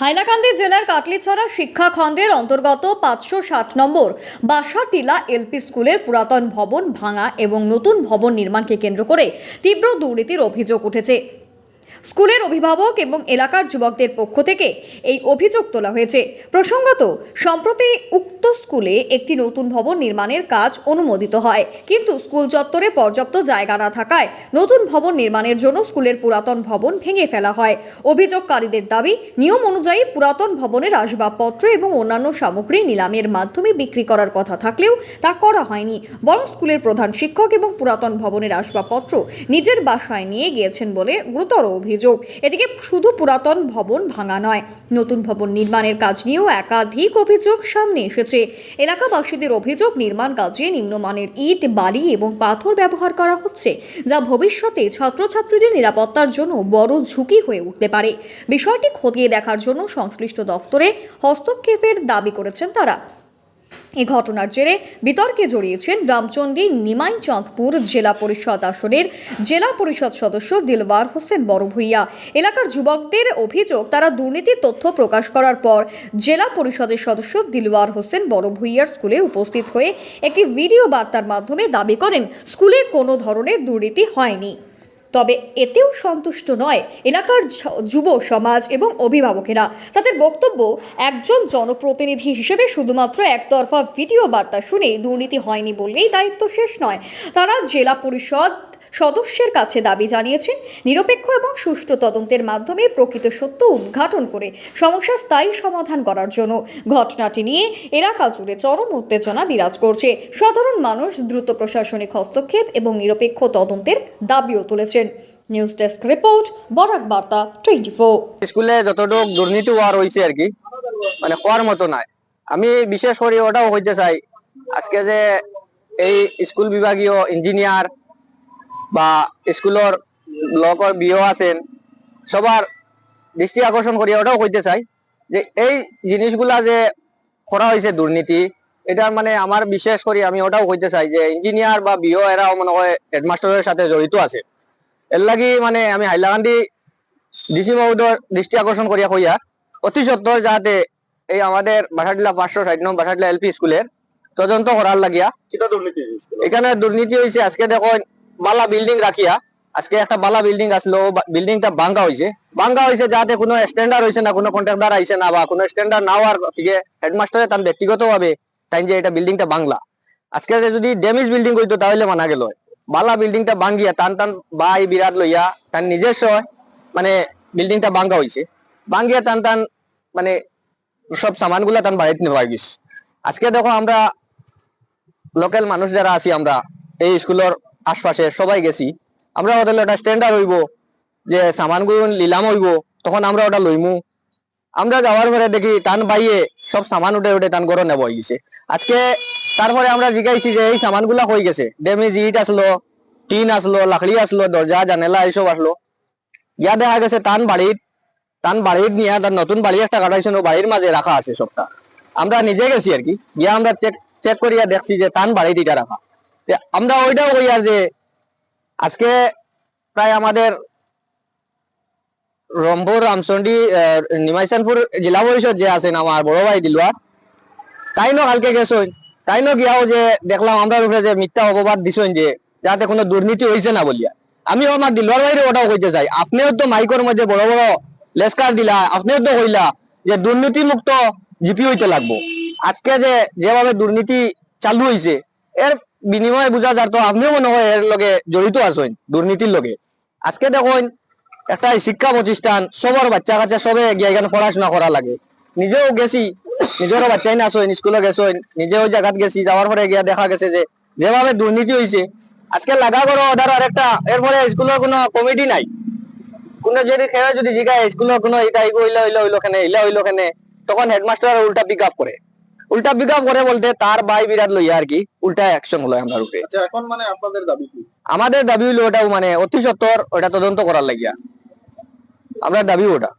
হাইলাকান্দি জেলার কাটলিছড়া শিক্ষাখণ্ডের অন্তর্গত পাঁচশো ষাট নম্বর বাসাটিলা এলপি স্কুলের পুরাতন ভবন ভাঙা এবং নতুন ভবন নির্মাণকে কেন্দ্র করে তীব্র দুর্নীতির অভিযোগ উঠেছে। স্কুলের অভিভাবক এবং এলাকার যুবকদের পক্ষ থেকে এই অভিযোগ তোলা হয়েছে। প্রসঙ্গত, সম্প্রতি উক্ত স্কুলে একটি নতুন ভবন নির্মাণের কাজ অনুমোদিত হয়। কিন্তু স্কুল চত্বরে পর্যাপ্ত জায়গা না থাকায় নতুন ভবন নির্মাণের জন্য স্কুলের পুরাতন ভবন ভেঙে ফেলা হয়। অভিযোগকারীদের দাবি, নিয়ম অনুযায়ী পুরাতন ভবনের আসবাবপত্র এবং অন্যান্য সামগ্রী নিলামের মাধ্যমে বিক্রি করার কথা থাকলেও তা করা হয়নি। বরং স্কুলের প্রধান শিক্ষক এবং পুরাতন ভবনের আসবাবপত্র নিজের বাসায় নিয়ে গিয়েছেন বলে গুরুতর অভিযোগ। এদিকে শুধু পুরাতন ভবন ভাঙা নয়, নতুন ভবন নির্মাণের কাজ নিয়েও একাধিক অভিযোগ সামনে এসেছে। এলাকাবাসীদের অভিযোগ, নির্মাণ কাজে নিম্নমানের ইট, বালি এবং পাথর ব্যবহার করা হচ্ছে, যা ভবিষ্যতে ছাত্রছাত্রীদের নিরাপত্তার জন্য বড় ঝুঁকি হয়ে উঠতে পারে। বিষয়টি খতিয়ে দেখার জন্য সংশ্লিষ্ট দফতরে হস্তক্ষেপের দাবি করেছেন তারা। এ ঘটনার জেরে বিতর্কে জড়িয়েছেন রামচন্ডী নিমাই চাঁদপুর জেলা পরিষদ আসনের জেলা পরিষদ সদস্য দিলওয়ার হোসেন বড় ভূঁইয়া এলাকার যুবকদের অভিযোগ, তারা দুর্নীতির তথ্য প্রকাশ করার পর জেলা পরিষদের সদস্য দিলওয়ার হোসেন বড় ভূঁইয়ার স্কুলে উপস্থিত হয়ে একটি ভিডিও বার্তার মাধ্যমে দাবি করেন, স্কুলে কোনো ধরনের দুর্নীতি হয়নি। তবে এতেও সন্তুষ্ট নয় এলাকার যুব সমাজ এবং অভিভাবকেরা। তাদের বক্তব্য, একজন জনপ্রতিনিধি হিসেবে শুধুমাত্র একতরফা ভিডিও বার্তা শুনে দুর্নীতি হয়নি বললেই দায়িত্ব শেষ নয়। তারা জেলা পরিষদ সদস্যের কাছে দাবি জানিয়েছেন, নিরপেক্ষ এবং সুষ্ঠু তদন্তের মাধ্যমে প্রকৃত সত্য উদ্ঘাটন করে সমস্যা স্থায়ী সমাধান করার জন্য ঘটনাটি নিয়ে এলাকা জুড়ে চরম উত্তেজনা বিরাজ করছে। সাধারণ মানুষ দ্রুত প্রশাসনিক হস্তক্ষেপ এবং নিরপেক্ষ তদন্তের দাবিও তুলেছেন। নিউজ ডেস্ক রিপোর্ট, বরাক বার্তা টোয়েন্টি ফোর স্কুলে যতটুক দুর্নীতি হওয়ার হয়েছে আর কি মানে হওয়ার মতো নাই। আমি বিশেষ করে ওটাও হইতে চাই, আজকে যে এই স্কুল বিভাগীয় ইঞ্জিনিয়ার বা স্কুলের ব্লকর বিও আছেন সবার দৃষ্টি আকর্ষণ করি ওটাও হইতে চাই যে এই জিনিসগুলা যে করা হয়েছে দুর্নীতি এটার মানে আমার বিশেষ করে আমি ওটাও হইতে চাই যে ইঞ্জিনিয়ার বা বিও এরাও মনে হয় হেডমাস্টারের সাথে জড়িত আছে। এর লাগি মানে আমি হাইলাকান্দি ডিসি মহোদয় দৃষ্টি আকর্ষণ করিয়া কইয়া অতি সত্তর যাতে এই আমাদের বাসাটিলা পাঁচশো ষাট নম্বর বাসাটিলা এলপি স্কুলের তদন্ত করার লাগিয়া। দুর্নীতি? এখানে দুর্নীতি হয়েছে আজকে দেখো বালা বিল্ডিং রাখিয়া, আজকে একটা বালা বিল্ডিং আসলো বিল্ডিংটা ভাঙ্গা হয়েছে ভাঙ্গা হয়েছে যাতে কোনো স্ট্যান্ডার্ড হয়েছে না, কোনো কন্ট্রাক্টর আইছে না, বা কোনো স্ট্যান্ডার্ড না হওয়ার থেকে হেডমাস্টারে তার ব্যক্তিগত ভাবে তাই যে এটা বিল্ডিংটা বাংলা আজকে যদি ড্যামেজ বিল্ডিং হইতো, তাহলে মানা গেল। বালা বিল্ডিংটা ভাঙ্গিয়া টান টান বাই বিরাট লইয়া, তার নিজস্ব মানে বিল্ডিংটা ভাঙ্গা হয়েছে ভাঙ্গিয়া টান টান মানে সব সামানগুলা টান বাড়িতে নেওয়া গেছে। আজকে দেখো আমরা লোকাল মানুষ যারা আছি, আমরা এই স্কুলের আশপাশে সবাই গেছি। আমরা ওদের ওটা স্ট্যান্ডার্ড হইব, যে সামানগুলো নিলাম হইব, তখন আমরা ওটা লইমু। আমরা যাওয়ার পরে দেখি টান বাইয়ে সব সামান উঠে উঠে টান গরম নেব গেছে। আজকে তারপরে আমরা জিজ্ঞাসি যে এই সামানগুলা হয়ে গেছে। ড্যামেজ ইট আসলো, টিন আসলো, লাকড়ি আসলো, দরজা, জানেলা এইসব আসলো। ইয়া দেখা গেছে টান বাড়ির টান বাড়ির নিয়ে তার নতুন বাড়ি একটা কাটাইছে ও বাড়ির মাঝে রাখা আছে সবটা। আমরা নিজে গেছি আর কি। গিয়া আমরা চেক করিয়া দেখছি যে টান বাড়ি দিটা রাখা। আমরা ওইটাও কই আর যে আজকে প্রায় আমাদের রংপুর রামচন্ডী আহ, নিমাইচানপুর জেলা পরিষদ যে আছেন আমার বড় ভাই দিলওয়ার তাইনো কালকে গেছেন তাইনো গিয়াও যে দেখলাম আমরা উপরে যে মিথ্যা অপবাদ দিছেন যে যাতে কোনো দুর্নীতি হয়েছে না বলিয়া। আমিও আমার দিলওয়ার ভাইরে ওটাও কইতে চাই। আপনিও তো মাইকর মধ্যে বড় বড় লেসকার দিলা আপনিও তো কইলা যে দুর্নীতি মুক্ত জিপি হইতে লাগবো। আজকে যে যেভাবে দুর্নীতি চালু হয়েছে এর বিনিময়ে বুঝা যার তো আপনিও মনে হয় এর লগে জড়িত আছেন দুর্নীতির লগে। আজকে দেখুন একটা শিক্ষা প্রতিষ্ঠান সবার বাচ্চা কাচ্চা সবে গিয়ে এখানে পড়াশোনা করা লাগে। নিজেও গেছি নিজেরও বাচ্চাই না আসেন স্কুলে গেছেন নিজেও জায়গাত গেছি যাওয়ার পরে গিয়া দেখা গেছে যে যেভাবে দুর্নীতি হয়েছে আজকে লাগা করো অর্ডার আর একটা এরপরে স্কুলের কোনো কমিটি নাই। কোনো যদি খেয়ে যদি জিগায় স্কুলের কোনো এটা হইল হইল হইল হইল কেনে, ইলা হইল কেনে, তখন হেডমাস্টার উল্টা পিক আপ করে উল্টা আপ করে বলতে তার ভাই বিরাট লইয়া আর কি উল্টা অ্যাকশন হলো আমরা উপরে আচ্ছা এখন মানে আপনাদের দাবি কি? আমাদের দাবি হলো ওটা মানে অতি সত্তর ওটা তদন্ত করার লাগিয়া। আমরা দাবি ওটা?